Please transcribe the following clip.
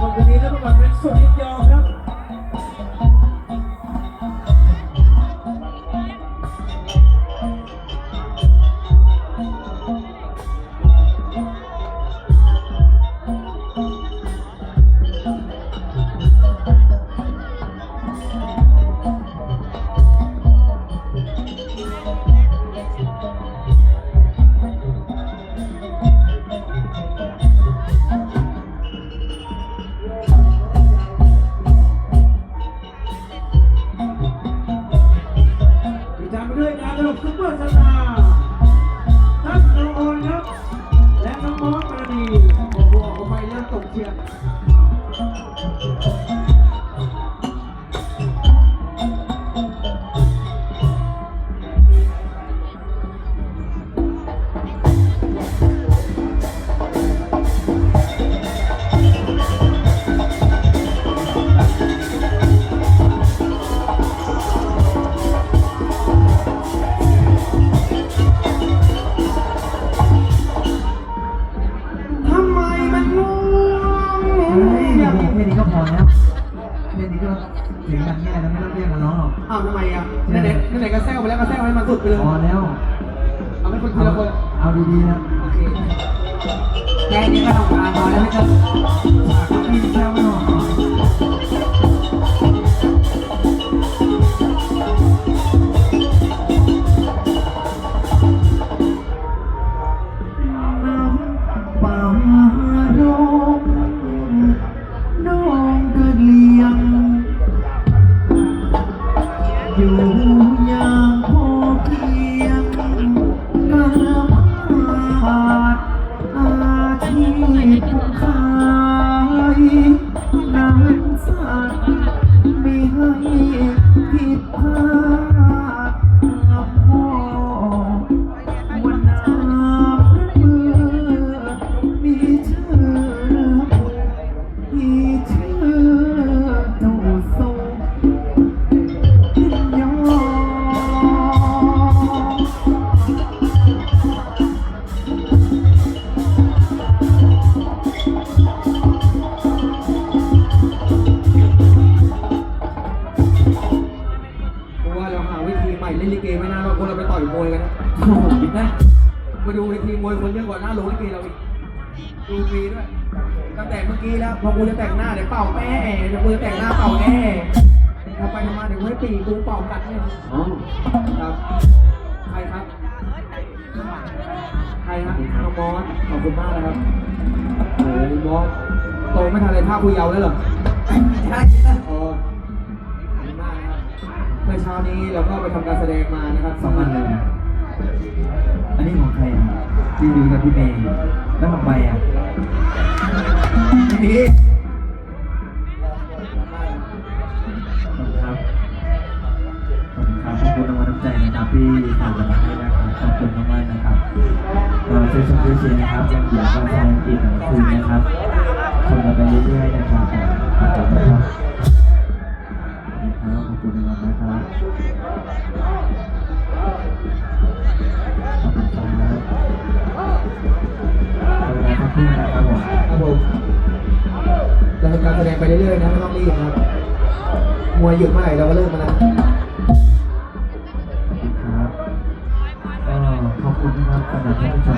คนนี้แล้วก็เป็นสุดยอดครับ กันแย่แล้วไม่ต้องเรียกกันร้องหรอกอ้าวทำไมอะไหนๆไหนๆก็แซวไปแล้วก็แซวให้มันสุดไปเลยพอแล้ว เอาให้คนทีละคนเอาดีๆนะโอเคแค่นี้ก็ทำการพอแล้วไม่ต้องพี่แค่ไม่หรอ อยู่อย่างพอเพียงกระขาดอาชีพขายน้ำสัตว์ไม่ให้ผิดพลาด ม่เล่นลิเกไม่น่าเราคนเราไปต่อยมวยกันนะโอ้โหนะมาดูเวทีมวยคนเยอะกว่าหน้าโรงลิเกเราอีกดูฟรีด้วยตั้งแต่เมื่อกี้แล้วพอกูจะแต่งหน้าเดี๋ยวเป่าแม่เดี๋ยวกูจะแต่งหน้าเป่าแม่ทำไปทำมาเดี๋ยวกูให้ปีกูเป่ากัดเนี่ยอ๋อครับใครครับใครครับน้องมอสขอบคุณมากนะครับโอ้ยมอสโตไม่ทันเลยภาคคุยเยาว์แล้วเหรอใช่อ๋อ มื่อเช้านี้เราก็ไปทำการแสดงมานะครับสองพันเลยอันนี้ของใครอะพี่ดูกับพี่เมย์แล้วทำไมอะนี่ขอบคุณครับขอบคุณครับขอบคุณรางวัลน้ำใจนะครับที่ฝากมาให้นะครับขอบคุณมากๆนะครับก็ช่วยชมช่วยเชียร์นะครับยังเดี๋ยวก็แสดงอีกหนึ่งคืนนะครับชมกันไปเรื่อยๆนะครับขอบคุณนะครับขอบ คุณนะครับขอบคุณครับขอบคุณครับขอบคุณนะครับผมครับผมเราทำการแสดงไปเรื่อยๆนะไม่ต้องรีบครับมวยหยุดเมื่อไหร่เราก็เลิกมาแล้วขอบคุณครับก็ขอบคุณนะครับสำหรับท่านผู้ชม